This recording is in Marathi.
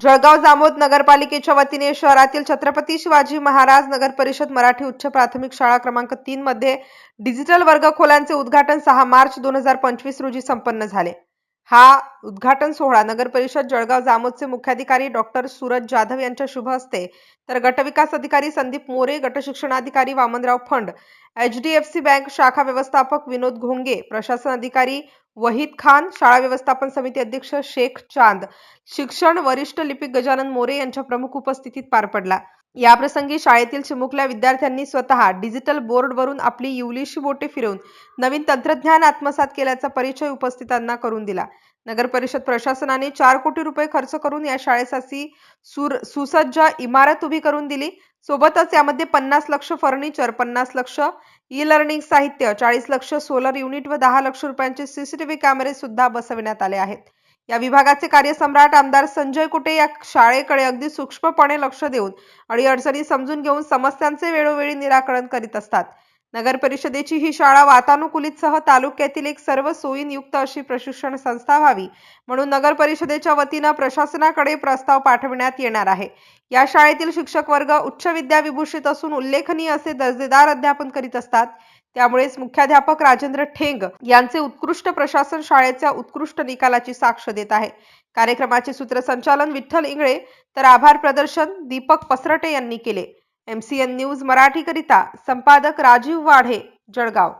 जळगाव जामोद नगरपालिकेच्या वतीने शहरातील छत्रपती शिवाजी महाराज नगर परिषद मराठी उच्च प्राथमिक शाळा क्रमांक तीन मध्ये डिजिटल वर्गखोल्यांचे उद्घाटन सहा मार्च दोन हजार पंचवीस रोजी संपन्न झाले. हा उद्घाटन सोहळा नगर परिषद जळगाव जामोदचे मुख्याधिकारी डॉक्टर सूरज जाधव यांच्या शुभ हस्ते तर गटविकास अधिकारी Sandeep More गटशिक्षणाधिकारी Vamanrao Phand H D F C bank शाखा व्यवस्थापक विनोद घोंगे प्रशासन अधिकारी वहीद खान शाळा व्यवस्थापन समिती अध्यक्ष शेख चांद शिक्षण वरिष्ठ लिपिक गजानन मोरे यांच्या प्रमुख उपस्थितीत पार पडला. याप्रसंगी शाळेतील चिमुकल्या विद्यार्थ्यांनी स्वतः डिजिटल बोर्डवरून आपली इवलीशी बोटे फिरवून नवीन तंत्रज्ञान आत्मसात केल्याचा परिचय उपस्थितांना करून दिला. नगर परिषद प्रशासनाने चार कोटी रुपये खर्च करून या शाळेसाठी सुसज्ज इमारत उभी करून दिली. सोबतच यामध्ये पन्नास लक्ष फर्निचर पन्नास लक्ष ई लर्निंग साहित्य चाळीस लक्ष सोलर युनिट व दहा लक्ष रुपयांचे सीसीटीव्ही कॅमेरे सुद्धा बसविण्यात आले आहेत. या विभागाचे कार्यसम्राट आमदार संजय कुटे या शाळेकडे अगदी सूक्ष्मपणे लक्ष देऊन अडीअडचणी समजून घेऊन समस्यांचे वेळोवेळी निराकरण करीत असतात. नगर परिषदेची ही शाळा वातानुकूलित सह तालुक्यातील एक सर्व सोयींयुक्त अशी प्रशिक्षण संस्था व्हावी म्हणून नगर परिषदेच्या वतीनं प्रशासनाकडे प्रस्ताव पाठविण्यात येणार आहे. या शाळेतील शिक्षक वर्ग उच्च विद्या विभूषित असून उल्लेखनीय असे दर्जेदार अध्यापन करीत असतात. त्यामुळेच मुख्याध्यापक राजेंद्र ठेंग यांचे उत्कृष्ट प्रशासन शाळेच्या उत्कृष्ट निकालाची साक्ष देत आहे. कार्यक्रमाचे सूत्रसंचालन विठ्ठल इंगळे तर आभार प्रदर्शन दीपक पसरटे यांनी केले. एमसीएन न्यूज मराठीकरिता संपादक राजीव वाढे जळगाव.